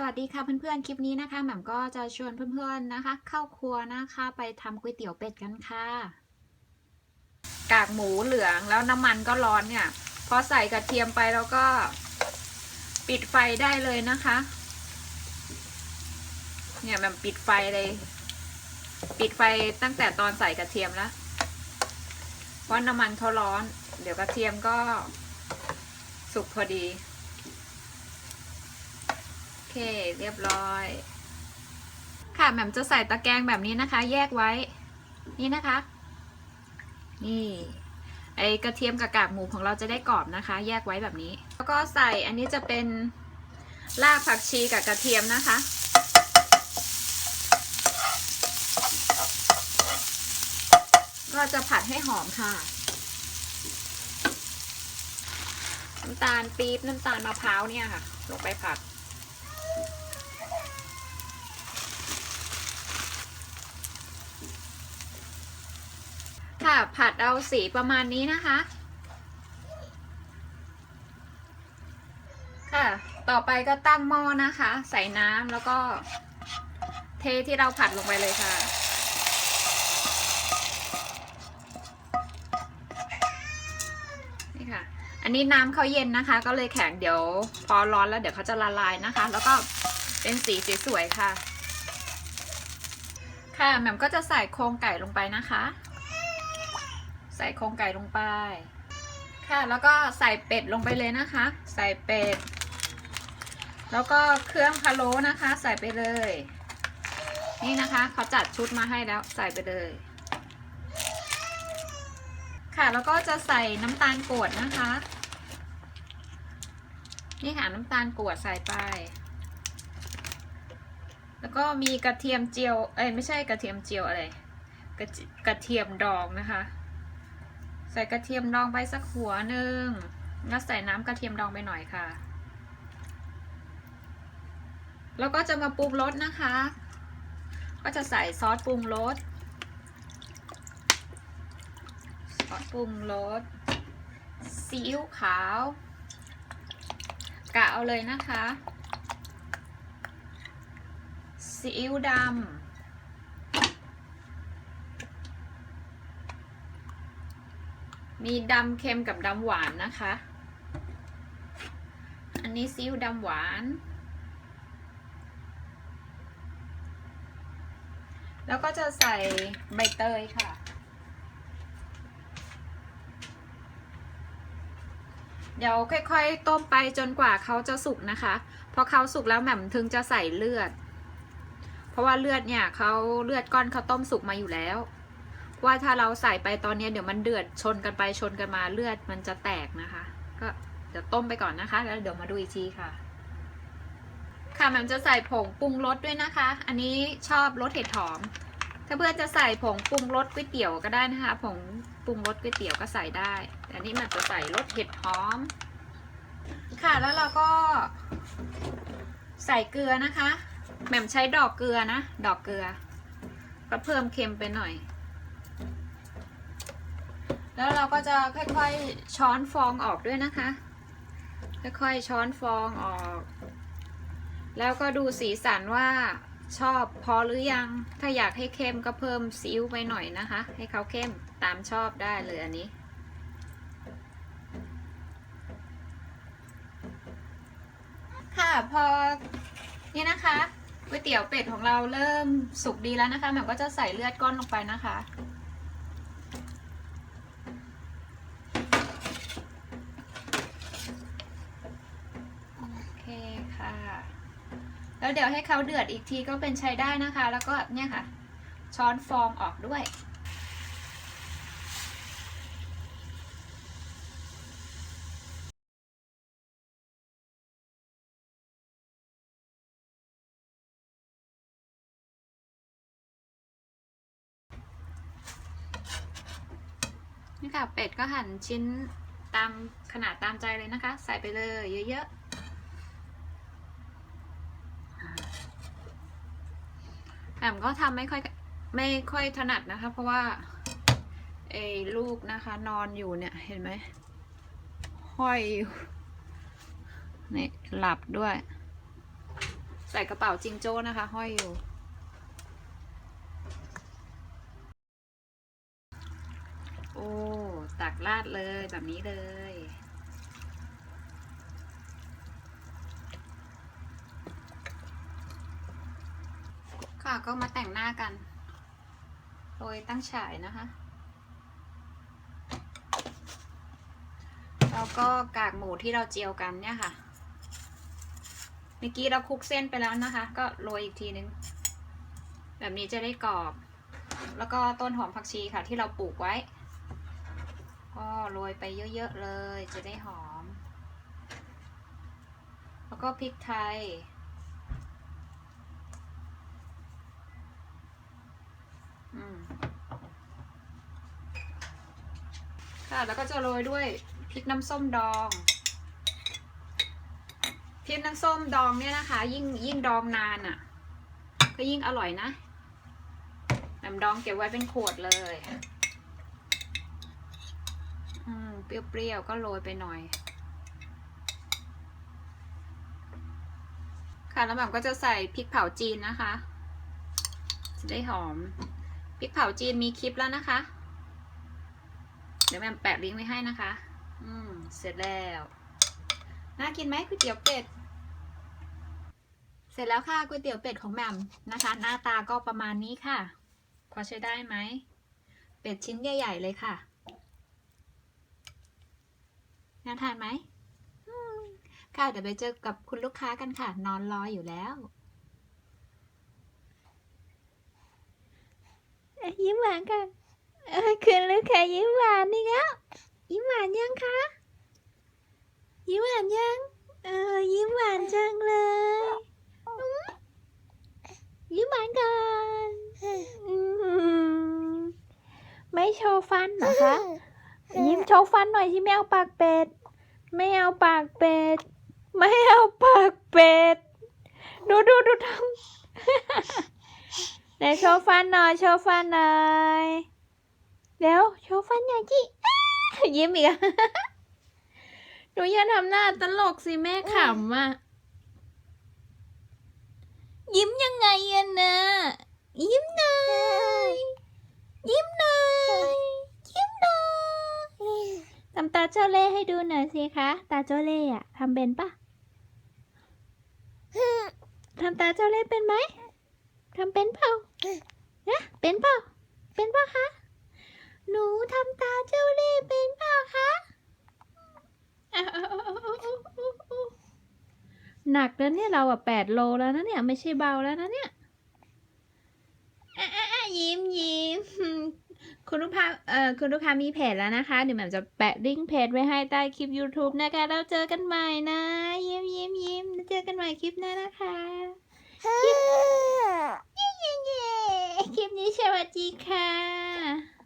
สวัสดีค่ะเพื่อนๆ คลิปนี้นะคะแหม่มก็จะชวนเพื่อนๆนะคะ เข้าครัวนะคะไปทำก๋วยเตี๋ยวเป็ดกันค่ะ กากหมูเหลืองแล้วน้ำมันก็ร้อนเนี่ยพอใส่กระเทียมไปแล้วก็ปิดไฟได้เลยนะคะ เนี่ยแหม่มปิดไฟเลย ปิดไฟตั้งแต่ตอนใส่กระเทียมแล้วเพราะน้ำมันเขาร้อน เดี๋ยวกระเทียมก็สุกพอดี เค เรียบร้อย ค่ะแหม่มจะใส่ตะแกรงแบบนี้นะคะ แยกไว้ นี่นะคะ นี่ ไอกระเทียมกับกากหมูของเราจะได้กรอบนะคะ แยกไว้แบบนี้ แล้วก็ใส่อันนี้จะเป็นรากผักชีกับกระเทียมนะคะก็จะผัดให้หอมค่ะ น้ำตาลปี๊บน้ำตาลมะพร้าวเนี่ยค่ะ ลงไปผัด ค่ะ ผัดเอาสีประมาณนี้นะคะ ค่ะ ต่อไปก็ตั้งหม้อนะคะ ใส่น้ำแล้วก็ เทที่เราผัดลงไปเลยค่ะนี่ค่ะ อันนี้น้ำเขาเย็นนะคะ ก็เลยแข็งเดี๋ยวพอร้อนแล้วเดี๋ยวเขาจะละลายนะคะ แล้วก็เป็นสีสวยๆค่ะค่ะแหม่มก็จะใส่โครงไก่ลงไปนะคะ ใส่โครงไก่ลงไป ค่ะ แล้วก็ใส่เป็ดลงไปเลยนะคะ ใส่เป็ด แล้วก็เครื่องพะโล้นะคะ ใส่ไปเลย นี่นะคะเขาจัดชุดมาให้แล้วใส่ไปเลย ค่ะแล้วก็จะใส่น้ำตาลกรวดนะคะ นี่ค่ะน้ำตาลกรวดใส่ไป แล้วก็มีกระเทียมเจียว เอ้ยไม่ใช่กระเทียมเจียวอะไรกระกระเทียมดองนะคะ ส่กระเทียมดองไปสักหัวหนึ่งแล้วใส่น้ำกระเทียมดองไปหน่อยค่ะ แล้วก็จะมาปรุงรสนะคะ ก็จะใส่ซอสปรุงรสซอสปรุงรสซีอิ๊วขาวกะเอาเลยนะคะซีอิ๊วดำ มีดำเค็มกับดำหวานนะคะ อันนี้ซีอิ๊วดำหวาน แล้วก็จะใส่ใบเตยค่ะ เดี๋ยวค่อยๆ ต้มไปจนกว่าเขาจะสุกนะคะ พอเขาสุกแล้วแหม่มถึงจะใส่เลือด เพราะว่าเลือดเนี่ยเขาเลือดก้อนเขาต้มสุกมาอยู่แล้ว ว่าถ้าเราใส่ไปตอนนี้เดี๋ยวมันเดือดชนกันไปชนกันมาเลือดมันจะแตกนะคะ ก็เดี๋ยวต้มไปก่อนนะคะ แล้วเดี๋ยวมาดูอีกทีค่ะ ค่ะแหม่มจะใส่ผงปรุงรสด้วยนะคะ อันนี้ชอบรสเห็ดหอม ถ้าเพื่อนจะใส่ผงปรุงรสก๋วยเตี๋ยวก็ได้นะคะ ผงปรุงรสก๋วยเตี๋ยวก็ใส่ได้ แต่อันนี้มันจะใส่รสเห็ดหอม ค่ะแล้วเราก็ ใส่เกลือนะคะแหม่มใช้ดอกเกลือนะ ดอกเกลือก็เพิ่มเค็มไปหน่อย แล้วเราก็จะค่อยๆช้อนฟองออกด้วยนะคะ ค่อยๆช้อนฟองออก แล้วก็ดูสีสันว่าชอบพอหรือยัง ถ้าอยากให้เข้มก็เพิ่มซีอิ๊วไปหน่อยนะคะ ให้เขาเข้มตามชอบได้เลยอันนี้ ค่ะพอนี่นะคะก๋วยเตี๋ยวเป็ดของเราเริ่มสุกดีแล้วนะคะแหม่มก็จะใส่เลือดก้อนลงไปนะคะ โอเคค่ะ แล้วเดี๋ยวให้เขาเดือดอีกทีก็เป็นใช้ได้นะคะ แล้วก็เนี่ยค่ะ ช้อนฟองออกด้วย นี่ค่ะเป็ดก็หั่นชิ้นตามขนาดตามใจเลยนะคะ ใส่ไปเลยเยอะๆ แอมก็ทำไม่ค่อยไม่ค่อยถนัดนะคะ เพราะว่าไอ้ลูกนะคะนอนอยู่เนี่ยเห็นไหมห้อยอยู่นี่หลับด้วย ใส่กระเป๋าจิงโจ้นะคะ ห้อยอยู่ โอ้ตักราดเลยแบบนี้เลย ค่ะ ก็มาแต่งหน้ากัน โดยตั้งฉายนะคะ แล้วก็กากหมูที่เราเจียวกันเนี่ยค่ะ เมื่อกี้เราคลุกเส้นไปแล้วนะคะ ก็โรยอีกทีนึง แบบนี้จะได้กรอบ แล้วก็ต้นหอมผักชีค่ะที่เราปลูกไว้ ก็โรยไปเยอะๆเลยจะได้หอม แล้วก็พริกไทย อืม ค่ะแล้วก็จะโรยด้วยพริกน้ำส้มดองพริกน้ำส้มดองเนี่ยนะคะ ยิ่งยิ่งดองนานอะ่ะ ก็ยิ่งอร่อยนะแบบดองเก็บไว้เป็นขวดเลยอืมเปรี้ยวๆก็โรยไปหน่อย ค่ะแล้วแบบก็จะใส่พริกเผาจีนนะคะ จะได้หอมพริกเผาจีนมีคลิปแล้วนะคะ เดี๋ยวแม่แปะลิงก์ไว้ให้นะคะ อืม เสร็จแล้ว น่ากินไหมก๋วยเตี๋ยวเป็ด เสร็จแล้วค่ะก๋วยเตี๋ยวเป็ดของแม่มนะคะ หน้าตาก็ประมาณนี้ค่ะ พอใช้ได้ไหม เป็ดชิ้นใหญ่ ๆ เลยค่ะ น่าทานไหม ค่ะ เดี๋ยวไปเจอกับคุณลูกค้ากันค่ะ นอนรออยู่แล้วยิ้มหวานกัน เอ้ยคืนลูกค้ายิ้มหวานนี่แล้วยิ้มหวานยังคะยิ้มหวานยัง เออยิ้มหวานจังเลยยิ้มหวานก่อนไม่โชว์ฟันเหรอคะ ยิ้มโชว์ฟันหน่อยที่ไม่เอาปากเป็ด ไม่เอาปากเป็ด ไม่เอาปากเป็ด ดูดูดูทำไหนโชว์ฟันหน่อยโชว์ฟันหน่อย เดี๋ยวโชว์ฟันหน่อยจิอ้ายิ้มอีกอะหนูอย่าทำหน้าตลกสิแม่ขำอะยิ้มยังไงอะนะยิ้มหน่อยยิ้มหน่อยยิ้มหน่อยทำตาเจ้าเล่ห์ให้ดูหน่อยสิคะ ตาเจ้าเล่ห์อะทำเป็นปะทำตาเจ้าเล่ห์เป็นไหมทำเป็นเปล่านะเป็นเปล่าเป็นเปล่าคะ หนูทำตาเจ้าเล่ห์เป็นเปล่าคะหนักแล้วเนี่ยเราอะแปดโลแล้วนะเนี่ยไม่ใช่เบาแล้วนะเนี่ยอะอะอะยิ้มยิ้มคุณลูกค้าเอ่อคุณลูกค้ามีเพจแล้วนะคะ เดี๋ยวแหม่มจะแปะลิงก์เพจไว้ให้ใต้คลิป YouTube นะคะ เราเจอกันใหม่นะ ยิ้มยิ้มยิ้มเจอกันใหม่คลิปหน้านะคะเย้เย้เย้คลิปนี้สวัสดีค่ะ